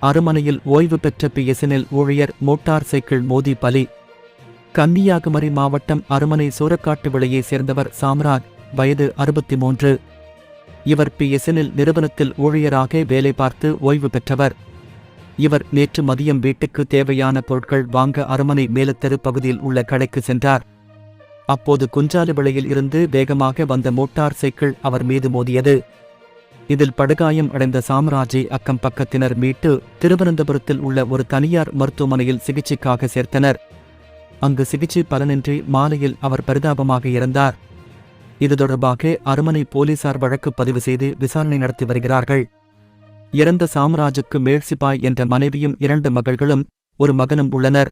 அருமனையில் ஓய்வு பெற்ற பிஎஸ்என்எல் ஊழியர் மோட்டார் சைக்கிள் மோதி பலி. கன்னியாகுமரி மாவட்டம் அருமனை சூரக்காட்டு விலையை சேர்ந்தவர் சாம்ராஜ் வயது அறுபத்தி மூன்று இவர் பிஎஸ்என்எல் நிறுவனத்தில் ஊழியராக வேலை பார்த்து ஓய்வு பெற்றவர். இவர் நேற்று மதியம் வீட்டுக்கு தேவையான பொருட்கள் வாங்க அருமனை மேலத்தெரு பகுதியில் உள்ள கடைக்கு சென்றார். அப்போது குஞ்சாலு விலையில் இருந்து வேகமாக வந்த மோட்டார் சைக்கிள் அவர் மீது மோதியது. இதில் படுகாயம் அடைந்த சாம்ராஜை அக்கம் பக்கத்தினர் மீட்டு திருவனந்தபுரத்தில் உள்ள ஒரு தனியார் மருத்துவமனையில் சிகிச்சைக்காக சேர்த்தனர். அங்கு சிகிச்சை பலனின்றி மாலையில் அவர் பரிதாபமாக இறந்தார். இது தொடர்பாக அருமனை போலீசார் வழக்கு பதிவு செய்து விசாரணை நடத்தி வருகிறார்கள். இறந்த சாம்ராஜுக்கு மேல்சிபாய் என்ற மனைவியும் இரண்டு மகள்களும் ஒரு மகனும் உள்ளனர்.